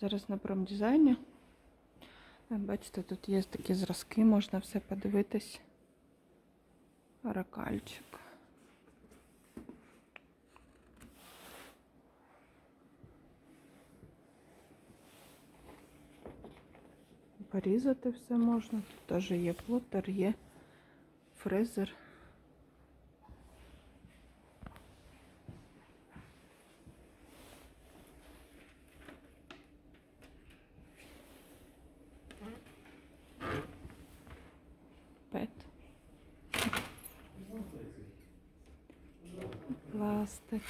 Зараз на промдизайні. Е, Бачите, тут є такі зразки, можна все подивитись. Аракальчик. Порізати все можна. Тут теж є плотер, є фрезер. Пластик.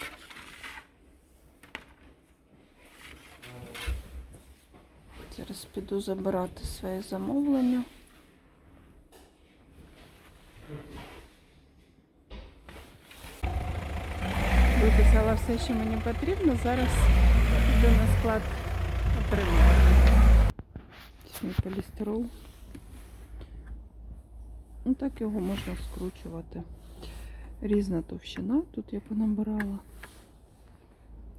Зараз піду забирати своє замовлення. Виписала все, що мені потрібно. Зараз йду на склад отримувати. Полістирол. Ну так його можна скручувати. Різна товщина, тут я понабирала.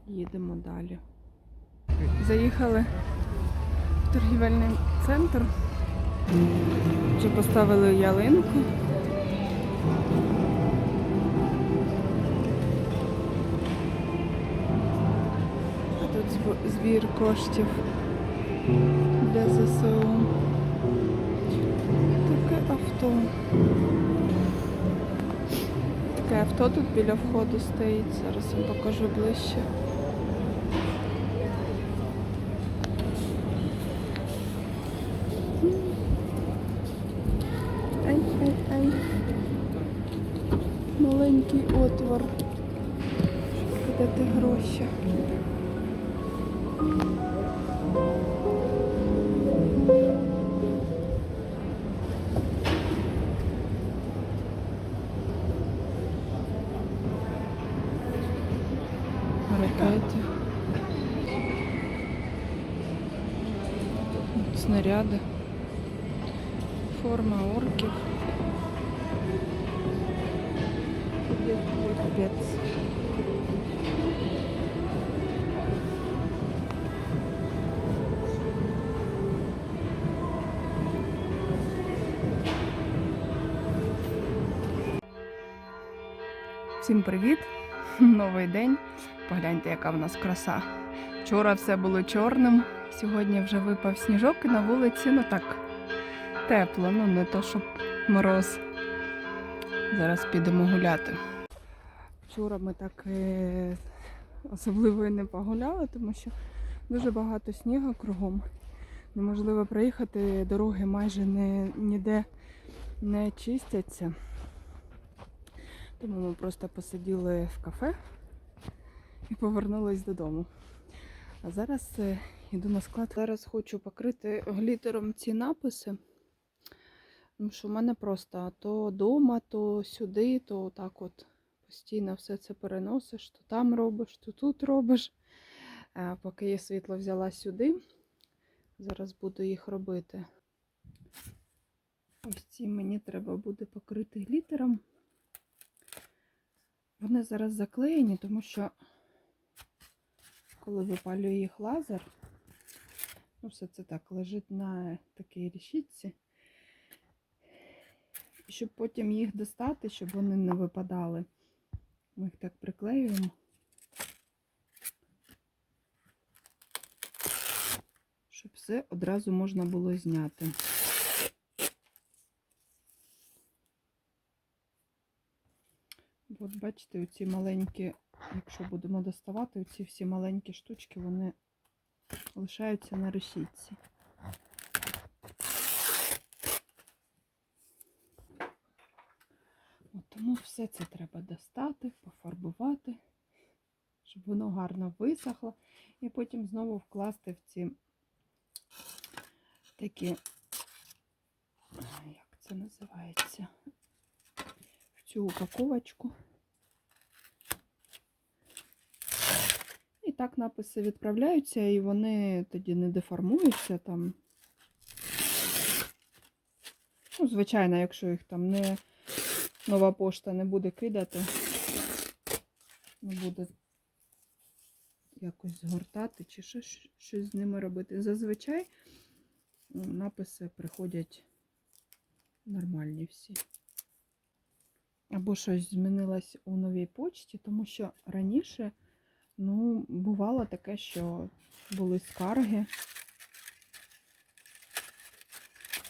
Їдемо далі. Заїхали в торгівельний центр. Вже поставили ялинку. А тут збір коштів для ЗСУ. Таке авто. Таке авто тут біля входу стоїть. Зараз вам покажу ближче. Ай, ай, ай. Маленький отвор. Де ти гроші? Снаряди. Форма орків. Капець. Всім привіт! Новий день. Погляньте, яка в нас краса. Вчора все було чорним, сьогодні вже випав сніжок і на вулиці, ну так, тепло, ну не то, щоб мороз. Зараз підемо гуляти. Вчора ми так е, особливо і не погуляли, тому що дуже багато снігу кругом. Неможливо проїхати, дороги майже не, ніде не чистяться. Тому ми просто посиділи в кафе і повернулись додому. А зараз е, йду на склад. Зараз хочу покрити глітером ці написи. Тому що в мене просто то вдома, то сюди, то так от постійно все це переносиш, то там робиш, то тут робиш. А поки є світло, взяла сюди. Зараз буду їх робити. Ось ці мені треба буде покрити глітером. Вони зараз заклеєні, тому що коли випалює їх лазер, ну все це так лежить на такій рішітці. Щоб потім їх достати, щоб вони не випадали. Ми їх так приклеюємо. Щоб все одразу можна було зняти. От бачите, оці маленькі, якщо будемо доставати, оці всі маленькі штучки, вони лишаються на решітці. Тому все це треба достати, пофарбувати, щоб воно гарно висохло, і потім знову вкласти в ці такі, як це називається, в цю упаковочку. Так написи відправляються, і вони тоді не деформуються там. Ну, звичайно, якщо їх там не нова пошта не буде кидати, не буде якось згортати чи ще щось з ними робити. Зазвичай написи приходять нормальні всі. Або щось змінилось у новій почті, тому що раніше ну, бувало таке, що були скарги.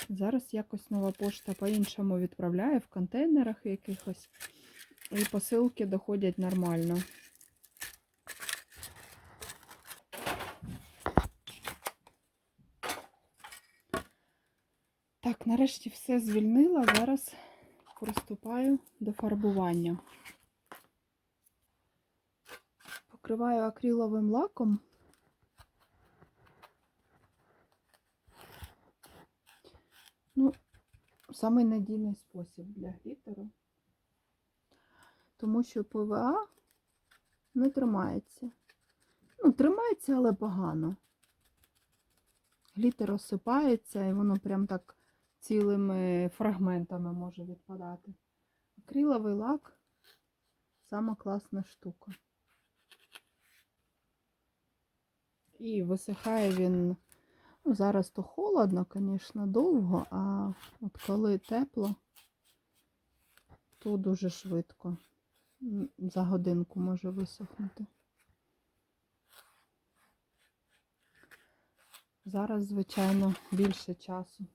Зараз якось нова пошта по-іншому відправляє в контейнерах якихось, і посилки доходять нормально. Так, нарешті все звільнила. Зараз приступаю до фарбування. Покриваю акриловим лаком. Ну, самий надійний спосіб для глітеру. Тому що ПВА не тримається. Ну, тримається, але погано. Глітер розсипається і воно прям так цілими фрагментами може відпадати. Акриловий лак сама класна штука. І висихає він. Ну, зараз то холодно, звісно, довго, а от коли тепло, то дуже швидко. За годинку може висохнути. Зараз, звичайно, більше часу.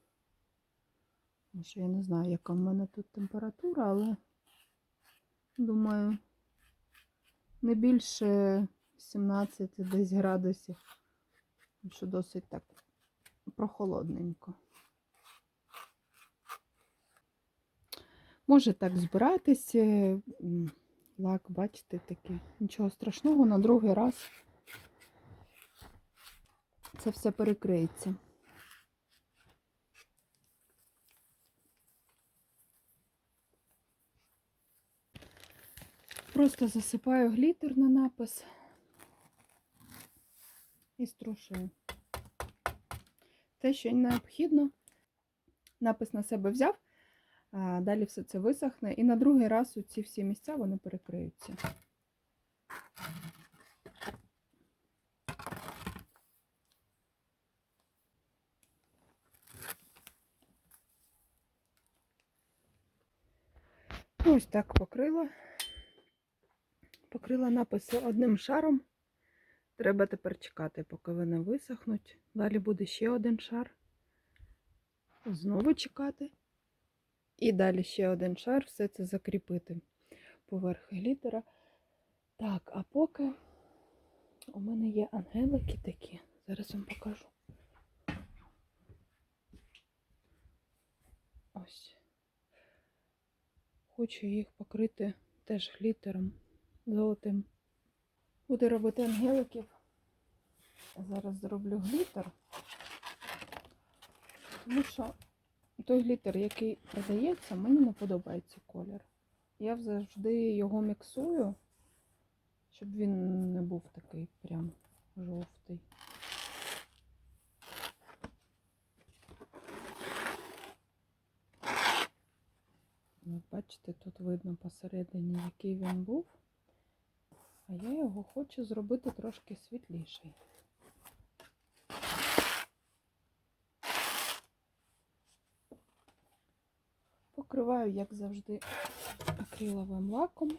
Що я не знаю, яка в мене тут температура, але думаю, не більше 17 десь градусів, що досить так прохолодненько. Може так збиратися. м, Лак, бачите, такий. Нічого страшного, на другий раз це все перекриється. Просто засипаю глітер на напис і струшую. Те, що необхідно, напис на себе взяв, а далі все це висохне, і на другий раз ці всі місця вони перекриються. Ось так покрила. Покрила написи одним шаром. Треба тепер чекати, поки вони висохнуть. Далі буде ще один шар. Знову чекати. І далі ще один шар, все це закріпити поверх глітера. Так, а поки у мене є ангелики такі. Зараз вам покажу. Ось. Хочу їх покрити теж глітером золотим. Буду робити ангеликів. Зараз зроблю глітер. Тому що той глітер, який продається, мені не подобається колір. Я завжди його міксую, щоб він не був такий прям жовтий. Бачите, тут видно посередині, який він був. А я його хочу зробити трошки світліший. Покриваю, як завжди, акриловим лаком.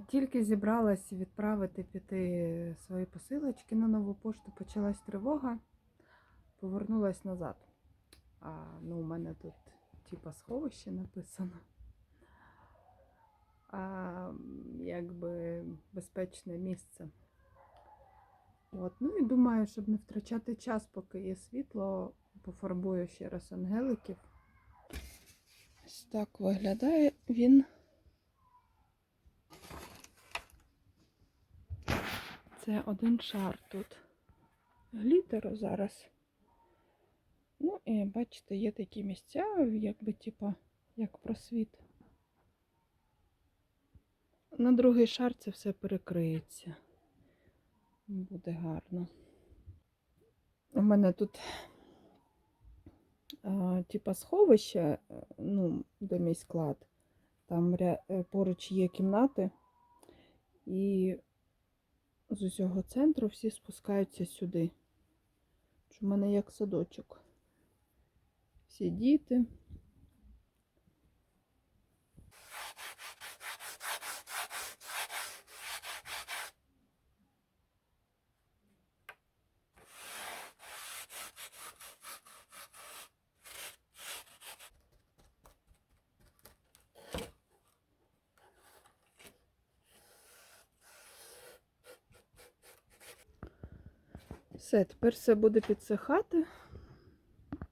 Тільки зібралась відправити піти свої посилочки на нову пошту, почалась тривога, повернулась назад. А ну, у мене тут типа сховище написано. А, якби безпечне місце. От. Ну і думаю, щоб не втрачати час, поки є світло, пофарбую ще раз ангеликів. Ось так виглядає він. Це один шар тут. Глітеру зараз. Ну і бачите, є такі місця, якби типа, як просвіт. На другий шар це все перекриється. Буде гарно. У мене тут типа сховище, е, ну, де мій склад. Там е, поруч є кімнати, і з усього центру всі спускаються сюди. В мене як садочок. Всі діти. Все, тепер все буде підсихати.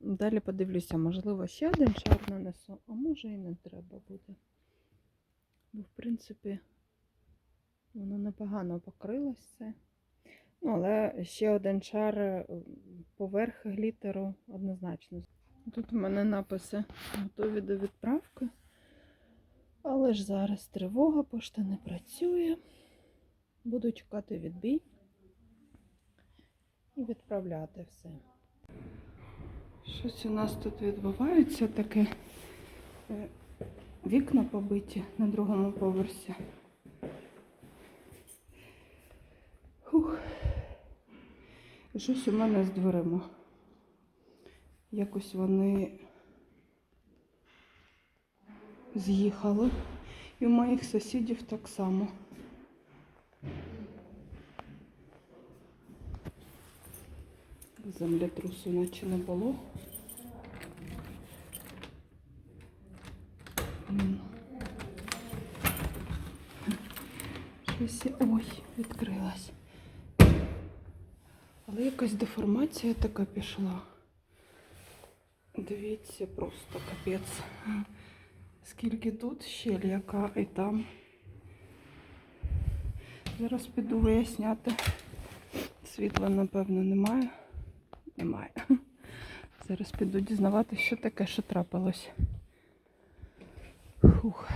Далі подивлюся, можливо, ще один шар нанесу, а може і не треба буде. Бо, в принципі, воно непогано покрилось все. Ну, але ще один шар е, поверх глітеру однозначно. Тут у мене написи готові до відправки. Але ж зараз тривога, пошта не працює. Буду чекати відбій і відправляти все. Щось у нас тут відбувається таке. Е, Вікна побиті на другому поверсі. Хух. Щось у мене з дверима. Якось вони з'їхали. І у моїх сусідів так само. Землетрусу наче не було. Щось. Ой, відкрилась. Але якась деформація така пішла. Дивіться, просто капець. Скільки тут щель, яка і там. Зараз піду виясняти. Світла, напевно, немає. Немає. Зараз піду дізнавати, що таке, що трапилось. Фух.